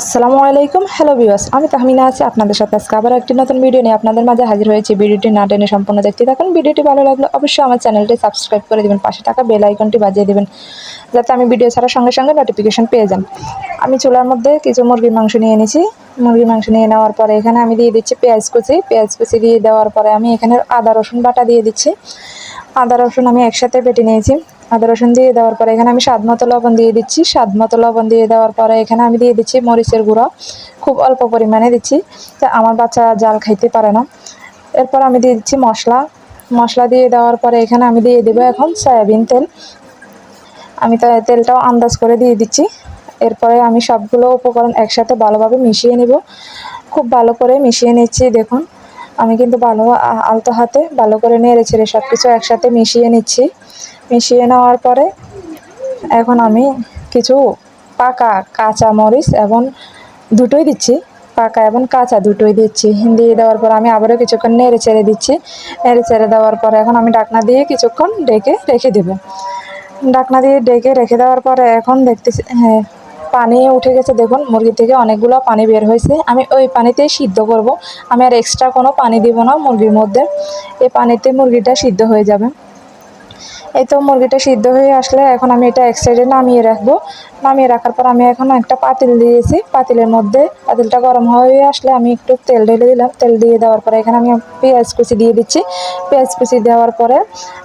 আসসালামু আলাইকুম। Hello viewers আমি তাহমিনা আছি আপনাদের সাথে। আজকে আবার একটি নতুন ভিডিও নিয়ে আপনাদের মাঝে হাজির হয়েছি। ভিডিওটি না টেনে সম্পূর্ণ দেখতে থাকুন। ভিডিওটি ভালো লাগলে অবশ্যই আমার চ্যানেলটি সাবস্ক্রাইব করে দেবেন। পাশে থাকা বেল আইকনটি বাজিয়ে দেবেন, যাতে আমি ভিডিও ছাড়ার সঙ্গে সঙ্গে নোটিফিকেশন পেয়ে যান। আমি চুলার মধ্যে কিছু মুরগির মাংস নিয়ে এনেছি। মুরগির মাংস নিয়ে নেওয়ার পরে এখানে আমি দিয়ে দিচ্ছি পেঁয়াজ কুচি। পেঁয়াজ কুচি দিয়ে দেওয়ার পরে আমি এখানে আদা রসুন বাটা দিয়ে দিচ্ছি। আদা রসুন আমি একসাথে বেটে নিয়েছি। আদা রসুন দিয়ে দেওয়ার পরে এখানে আমি স্বাদ মতো লবণ দিয়ে দিচ্ছি। স্বাদ মতো লবণ দিয়ে দেওয়ার পরে এখানে আমি দিয়ে দিচ্ছি মরিচের গুঁড়ো। খুব অল্প পরিমাণে দিচ্ছি। তো আমার বাচ্চা জাল খাইতে পারে না। এরপর আমি দিয়ে দিচ্ছি মশলা। মশলা দিয়ে দেওয়ার পরে এখানে আমি দিয়ে দেবো এখন সয়াবিন তেল। আমি তো তেলটাও আন্দাজ করে দিয়ে দিচ্ছি। এরপরে আমি সবগুলো উপকরণ একসাথে ভালোভাবে মিশিয়ে নিব। খুব ভালো করে মিশিয়ে নিচ্ছি, দেখুন। আমি কিন্তু ভালো আলতো হাতে ভালো করে নেড়ে ছেড়ে সব কিছু একসাথে মিশিয়ে নিচ্ছি। মিশিয়ে নেওয়ার পরে এখন আমি কিছু পাকা কাঁচা মরিচ এবং দুটোই দিচ্ছি। পাকা এবং কাঁচা দুটোই দিচ্ছি। দিয়ে দেওয়ার পর আমি আবারও কিছুক্ষণ নেড়ে ছেড়ে দিচ্ছি। নেড়ে ছেড়ে দেওয়ার পরে এখন আমি ডাকনা দিয়ে কিছুক্ষণ ডেকে রেখে দেবো। ডাকনা দিয়ে ডেকে রেখে দেওয়ার পরে এখন দেখতেছি হ্যাঁ পানি উঠে গেছে, দেখুন মুরগি থেকে অনেকগুলো পানি বের হয়েছে। আমি ওই পানিতেই সিদ্ধ করব। আমি আর এক্সট্রা কোনো পানি দিব না মুরগির মধ্যে। এই পানিতে মুরগিটা সিদ্ধ হয়ে যাবে। এই তো মুরগিটা সিদ্ধ হয়ে আসলে এখন আমি এটা এক সাইডে নামিয়ে রাখব। নামিয়ে রাখার পর আমি এখন একটা পাতিল দিয়েছি। পাতিলের মধ্যে পাতিলটা গরম হয়ে আসলে আমি একটু তেল ঢেলে দিলাম। তেল দিয়ে দেওয়ার পরে এখানে আমি পেঁয়াজ কুচি দিয়ে দিচ্ছি। পেঁয়াজ কুচি দেওয়ার পরে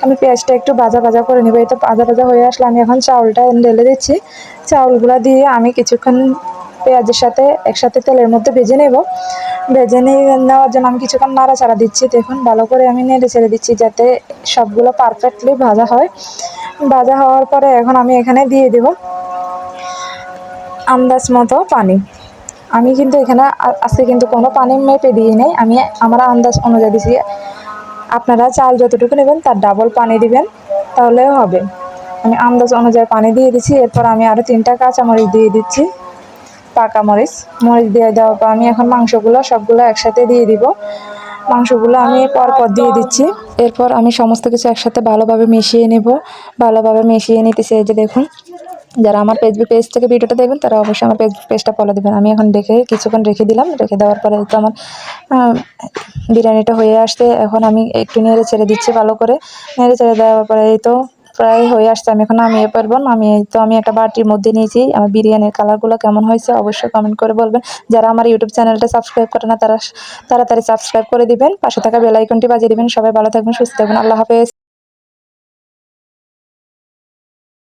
আমি পেঁয়াজটা একটু ভাজা ভাজা করে নিব। এই তো ভাজা ভাজা হয়ে আসলে আমি এখন চাউলটা ঢেলে দিচ্ছি। চাউলগুলো দিয়ে আমি কিছুক্ষণ পেঁয়াজের সাথে একসাথে তেলের মধ্যে ভেজে নেব। ভেজে নিয়ে নেওয়ার জন্য আমি কিছুক্ষণ নাড়াচাড়া দিচ্ছি। দেখুন ভালো করে আমি নেড়ে ছেড়ে দিচ্ছি যাতে সবগুলো পারফেক্টলি ভাজা হয়। ভাজা হওয়ার পরে এখন আমি এখানে দিয়ে দেব আন্দাজ মতো পানি। আমি কিন্তু এখানে আজকে কিন্তু কোনো পানি মেপে দিই নেই। আমি আমার আন্দাজ অনুযায়ী দিচ্ছি আপনারা চাল যতটুকু নেবেন তার ডাবল পানি দিবেন, তাহলেও হবে। আমি আন্দাজ অনুযায়ী পানি দিয়ে দিচ্ছি এরপর আমি আরও তিনটা কাঁচামরিচ দিয়ে দিচ্ছি। পাকা মরিচ। মরিচ দিয়ে দেওয়ার পর আমি এখন মাংসগুলো সবগুলো একসাথে দিয়ে দিব। মাংসগুলো আমি পরপর দিয়ে দিচ্ছি। এরপর আমি সমস্ত কিছু একসাথে ভালোভাবে মিশিয়ে নেব। ভালোভাবে মিশিয়ে নিতেছি এই যে দেখুন। যারা আমার ফেসবুক পেজ থেকে ভিডিওটা দেখবেন, তারা অবশ্যই আমার পেজ পেজটা ফলো দেবেন। আমি এখন দেখে কিছুক্ষণ রেখে দিলাম। রেখে দেওয়ার পরে তো আমার বিরিয়ানিটা হয়ে আসতে এখন আমি একটু নেড়ে ছেড়ে দিচ্ছি ভালো করে। নেড়ে ছেড়ে দেওয়ার পরে এই তো প্রায় হয়ে আসছে, আমি এখন নামিয়ে পারব। নামিয়ে তো আমি একটা বাটির মধ্যে নিয়েছি। আমার বিরিয়ানির কালারগুলো কেমন হয়েছে অবশ্যই কমেন্ট করে বলবেন। যারা আমার ইউটিউব চ্যানেলটা সাবস্ক্রাইব করে না, তারা তাড়াতাড়ি সাবস্ক্রাইব করে দিবেন। পাশে থাকা বেলাইকনটি বাজিয়ে দিবেন। সবাই ভালো থাকবেন, সুস্থ থাকবেন। আল্লাহ হাফেজ।